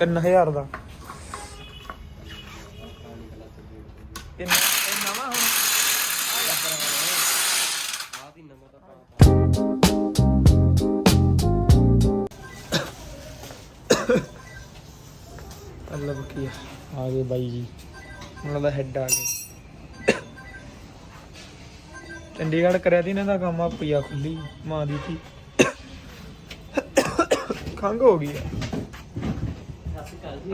3000 ਦਾ। ਇਹ ਨਵਾਂ ਹੁਣ। ਅੱਲਾ ਬਕੀਆ ਆ ਗਏ ਬਾਈ ਜੀ। ਉਹਨਾਂ ਦਾ ਹੈੱਡ ਆ ਗਿਆ। ਚੰਡੀਗੜ੍ਹ ਕਰਿਆ ਦੀ ਇਹਨਾਂ ਦਾ ਕੰਮ ਆ ਪਈਆ ਖੁੱਲੀ ਮਾਂ ਦੀ ਸੀ ਖੰਗ ਹੋ ਗਈ ਆ।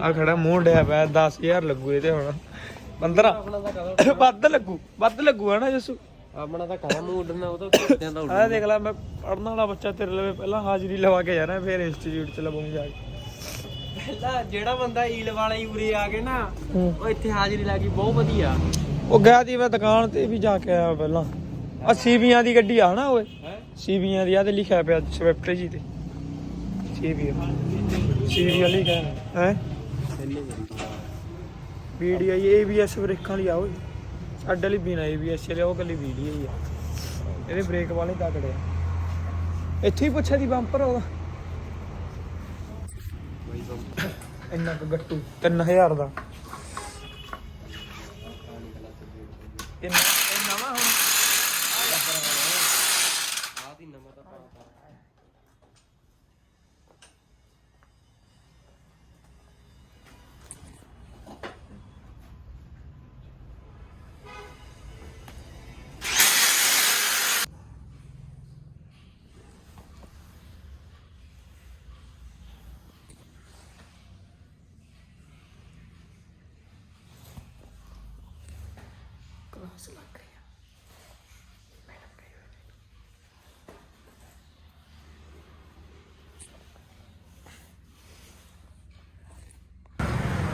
ਆ ਖੜਾ ਮੂੰਹ ਡਿਆ ਪਿਆ 10000 ਲੱਗੂ ਇਹਦੇ ਹੁਣ। 15 ਵੱਧ ਲੱਗੂ ਵੱਧ ਲੱਗੂ ਹਨਾ ਜਸੂ? ਆਪਣਾ ਤਾਂ ਕਾਇਆ ਮੂਡ ਨਾ ਉਹ ਤਾਂ ਕੁੱਤਿਆਂ ਦਾ ਆ ਦੇਖ ਲੈ ਮੈਂ ਪੜਨ ਵਾਲਾ ਬੱਚਾ ਤੇਰੇ ਲਵੇ ਪਹਿਲਾਂ ਹਾਜ਼ਰੀ ਲਵਾ ਕੇ ਜਾਣਾ ਫਿਰ ਇੰਸਟੀਚਿਊਟ ਚ ਲਵਾਉਂ ਜਾ ਕੇ। ਪਹਿਲਾਂ ਜਿਹੜਾ ਬੰਦਾ ਈਲ ਵਾਲਾ ਹੀ ਉਰੇ ਆ ਕੇ ਨਾ। ਉਹ ਇੱਥੇ ਹਾਜ਼ਰੀ ਲਾ ਗਈ ਬਹੁਤ ਵਧੀਆ। ਉਹ ਗਿਆ ਦੀ ਮੈਂ ਦੁਕਾਨ ਤੇ ਵੀ ਜਾ ਕੇ ਆਇਆ ਪਹਿਲਾਂ। ਆ ਸੀਵੀਆਂ ਦੀ ਗੱਡੀ ਆ ਨਾ ਓਏ? ਹੈ? ਸੀਵੀਆਂ ਦੀ ਆ ਤੇ ਲਿਖਿਆ ਪਿਆ ਸਵਿਫਟ ਜੀ ਤੇ। ਸੀਵੀਆਂ ਸੀਵੀਆਂ ਲਿਖਿਆ ਹੈ? ਵੀਡੀਆਈ ਏਬੀਐਸ ਬ੍ਰੇਕਾਂ ਲਈ ਆ ਓਏ ਸਾਡੇ ਲਈ ਬਿਨਾ ਏਬੀਐਸ ਚਲੇ ਉਹ ਕੱਲੀ ਵੀਡੀਓ ਹੀ ਆ। ਇਹਦੇ ਬ੍ਰੇਕ ਵਾਲੇ ਤਕੜੇ ਆ। ਇੱਥੇ ਹੀ ਪੁੱਛਿਆ ਦੀ ਬੰਪਰ ਉਹਦਾ। ਇੰਨਾ ਕੁ ਗੱਟੂ 3000 ਦਾ। ਇਹ ਨ- ਇਹ ਨਵਾਂ ਹੁਣ। ਆਹ ਦੀ ਨਵਾਂ ਤਾਂ ਪਾ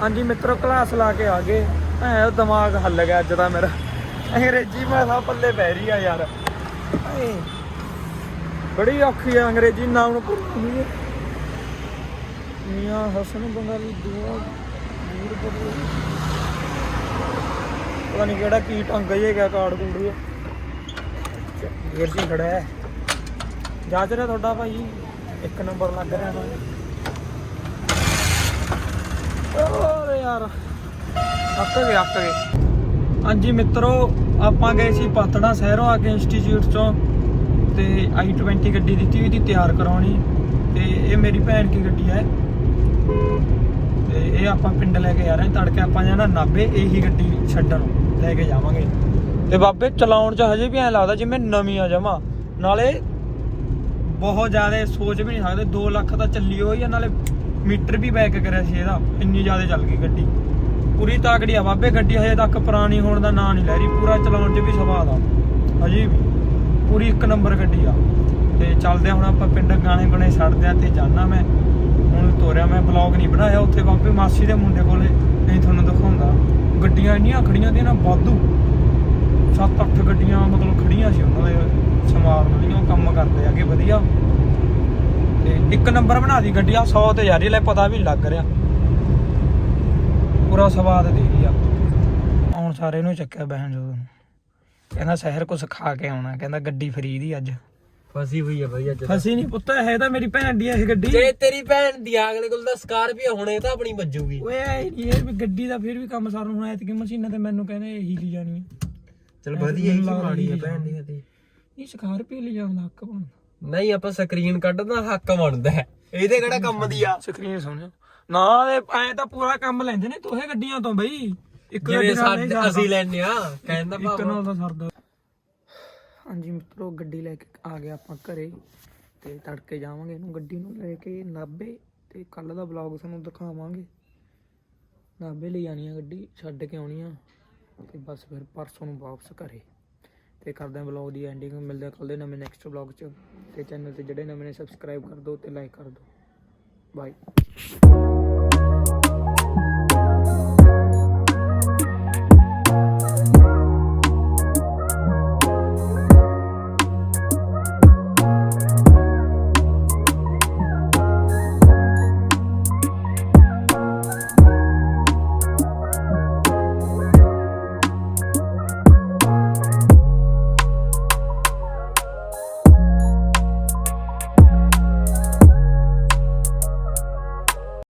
ਹਾਂਜੀ ਮਿੱਤਰੋ ਕਲਾਸ ਲਾ ਕੇ ਆ ਗਏ। ਐ ਦਿਮਾਗ ਹੱਲ ਗਿਆ ਅੱਜ ਦਾ ਮੇਰਾ। ਅੰਗਰੇਜ਼ੀ ਮੈਂ ਪੱਲੇ ਪੈ ਰਹੀ ਆ ਯਾਰ। ਬੜੀ ਔਖੀ ਆ ਅੰਗਰੇਜ਼ੀ, ਨਾਮ ਨੂੰ ਪੜ੍ਹਨੀ ਮੀਆਂ ਹਸਨ ਬੰਗਾਲੀ, ਦੁਆ ਦੂਰ ਬੜੀ ਪਤਾ ਨਹੀਂ ਕਿਹੜਾ ਕੀ ਢੰਗ ਜੇ ਗਿਆ ਕਾਰਡ ਕੂੜ ਵੀਰ ਜੀ ਖੜਾ ਹੈ। ਜਾਂਚ ਰਿਹਾ ਤੁਹਾਡਾ ਭਾਈ। ਇੱਕ ਨੰਬਰ ਲੱਗ ਰਿਹਾ। ਭਾਈ ਯਾਰ, ਅੱਕ ਗਏ ਅੱਕ ਗਏ। ਹਾਂਜੀ ਮਿੱਤਰੋ, ਆਪਾਂ ਗਏ ਸੀ ਪਾਤੜਾ ਸ਼ਹਿਰੋਂ ਆ ਕੇ ਇੰਸਟੀਚਿਊਟ ਚੋਂ ਤੇ i20 ਗੱਡੀ ਦਿੱਤੀ ਹੋਈ ਸੀ ਤਿਆਰ ਕਰਾਉਣੀ। ਤੇ ਇਹ ਮੇਰੀ ਭੈਣ ਦੀ ਗੱਡੀ ਹੈ। ਤੇ ਇਹ ਆਪਾਂ ਪਿੰਡ ਲੈ ਕੇ ਆ ਰਹੇ ਤੜਕੇ ਆਪਾਂ ਜਾਣਾ ਨਾਬੇ ਇਹੀ ਗੱਡੀ ਛੱਡਣ ਲੈ ਕੇ ਜਾਵਾਂਗੇ। ਤੇ ਬਾਬੇ, ਚਲਾਉਣ 'ਚ ਹਜੇ ਵੀ ਐ ਲੱਗਦਾ ਜਿਵੇਂ ਨਵੀਂ ਆ ਜਮਾ। ਨਾਲੇ ਬਹੁਤ ਜ਼ਿਆਦਾ ਸੋਚ ਵੀ ਨਹੀਂ ਸਕਦੇ 2 ਲੱਖ ਤਾਂ ਚੱਲੀ ਹੋਈ ਆ, ਨਾਲੇ ਮੀਟਰ ਵੀ ਬੈਕ ਕਰਿਆ ਸੀ ਇਹਦਾ, ਇੰਨੀ ਜ਼ਿਆਦਾ ਚੱਲ ਗਈ ਗੱਡੀ। ਪੂਰੀ ਤਾਕੜੀ ਆ, ਬਾਬੇ ਗੱਡੀ ਹਜੇ ਤੱਕ ਪੁਰਾਣੀ ਹੋਣ ਦਾ ਨਾਂ ਨਹੀਂ ਲੈ ਰਹੀ, ਪੂਰਾ ਚਲਾਉਣ 'ਚ ਵੀ ਸਵਾਦ ਆ। ਹਜੇ ਵੀ, ਪੂਰੀ ਇੱਕ ਨੰਬਰ ਗੱਡੀ ਆ। ਤੇ ਚੱਲਦੇ ਹੁਣ ਆਪਾਂ ਪਿੰਡ ਗਾਣੇ ਗੁਣੇ ਛੱਡਦੇ ਆ ਤੇ ਜਾਣਾ ਮੈਂ। ਹੁਣ ਤੋਰਿਆ ਮੈਂ ਬਲੌਗ ਨਹੀਂ ਬਣਾਇਆ, ਉੱਥੇ ਬਾਬੇ ਮਾਸੀ ਦੇ ਮੁੰਡੇ ਕੋਲੇ ਨਹੀਂ ਤੁਹਾਨੂੰ ਦਿਖਾਉਂਦਾ। ਗੱਡੀਆਂ ਇੰਨੀਆਂ ਖੜੀਆਂ ਦੀਆਂ ਨਾ ਵਾਧੂ। ਸੱਤ ਅੱਠ ਗੱਡੀਆਂ ਮਤਲਬ ਖੜੀਆਂ ਸੀ ਉਹਨਾਂ ਦੇ, ਸਮਾਰਨ ਵਾਲੀਆਂ ਕੰਮ ਕਰਦੇ ਆਗੇ ਵਧੀਆ। ਇੱਕ ਨੰਬਰ ਬਣਾ ਦੀ ਗੱਡੀ ਆ 100 ਤੇ ਯਾਰੀ ਲੈ ਪਤਾ ਵੀ ਲੱਗ ਰਿਹਾ। ਪੂਰਾ ਸਵਾਦ ਦੇ ਰਹੀ ਆ। ਹੁਣ ਸਾਰੇ ਨੂੰ ਚੱਕਿਆ ਬਹਿਣ ਜਦੋਂ। ਕਹਿੰਦਾ ਸ਼ਹਿਰ ਕੁਛ ਖਾ ਕੇ ਆਉਣਾ ਕਹਿੰਦਾ ਗੱਡੀ ਫਰੀ ਦੀ ਅੱਜ। ਫਸੀ ਹੋਈ ਹੈ ਬਈ ਅੱਜ ਫਸੀ ਨਹੀਂ ਪੁੱਤ ਹੈ ਤਾਂ ਮੇਰੀ ਭੈਣ ਦੀ ਇਹ ਗੱਡੀ। ਜੇ ਤੇਰੀ ਭੈਣ ਦੀ ਅਗਲੇ ਕੋਲ ਤਾਂ ਸਕਾਰਪੀਓ ਹੁਣੇ ਤਾਂ ਆਪਣੀ ਵੱਜੂਗੀ। ਓਏ ਇਹ ਵੀ ਗੱਡੀ ਦਾ ਫਿਰ ਵੀ ਕੰਮ ਸਾਰ ਹੁਣ ਐਤਕੀ ਮਸ਼ੀਨਾਂ ਤੇ ਮੈਨੂੰ ਕਹਿੰਦੇ ਇਹੀ ਲਈ ਜਾਣੀ ਹੈ ਚਲ ਵਧੀਆ ਹੀ ਮਾੜੀ ਆ ਭੈਣ ਦੀ ਤੇ ਇਹ ਸਕਾਰਪੀਓ ਲਈ ਜਾਣ ਦਾ ਹੱਕ ਬਣਦਾ। ਨਹੀਂ ਆਪਾਂ ਸਕਰੀਨ ਕੱਢਦਾ ਹੱਕ ਬਣਦਾ ਹੈ। ਇਹਦੇ ਕਿਹੜਾ ਕੰਮ ਦੀ ਆ? ਸਕਰੀਨ ਸੁਣਿਓ। ਨਾ ਇਹ ਐ ਤਾਂ ਪੂਰਾ ਕੰਮ ਲੈਂਦੇ ਨੇ ਤੋਹੇ ਗੱਡੀਆਂ ਤੋਂ ਬਈ। ਇੱਕ ਜਿਵੇਂ ਸਾਡੇ। ਅਸੀਂ ਲੈਨੇ ਆ ਕਹਿੰਦਾ ਇੱਕ ਭਾਵ ਨਾਲ ਤਾਂ ਸਰਦਾ। ਹਾਂਜੀ ਮਿੱਤਰੋ ਗੱਡੀ ਲੈ ਕੇ ਆ ਗਏ ਆਪਾਂ ਘਰੇ ਤੇ ਤੜਕੇ ਜਾਵਾਂਗੇ ਇਹਨੂੰ ਗੱਡੀ ਨੂੰ ਲੈ ਕੇ ਨਾਭੇ ਤੇ ਕੱਲ ਦਾ ਵਲੌਗ ਤੁਹਾਨੂੰ ਦਿਖਾਵਾਂਗੇ। ਨਾਭੇ ਲਈ ਜਾਣੀ ਆ ਗੱਡੀ ਛੱਡ ਕੇ ਆਉਣੀ ਆ ਤੇ ਬਸ ਫਿਰ ਪਰਸੋਂ ਨੂੰ ਵਾਪਸ ਘਰੇ। ਤੇ ਕਰਦੇ ਹਾਂ ਵਲੌਗ ਦੀ ਐਂਡਿੰਗ ਮਿਲਦੇ ਹਾਂ ਕੱਲ ਦੇ ਨਵੇਂ ਨੈਕਸਟ ਵਲੌਗ 'ਚ। ਤੇ ਚੈਨਲ ਤੇ ਜਿਹੜੇ ਨਵੇਂ ਨੇ ਸਬਸਕ੍ਰਾਈਬ ਕਰ ਦਿਓ ਤੇ ਲਾਈਕ ਕਰ ਦਿਓ। ਬਾਏ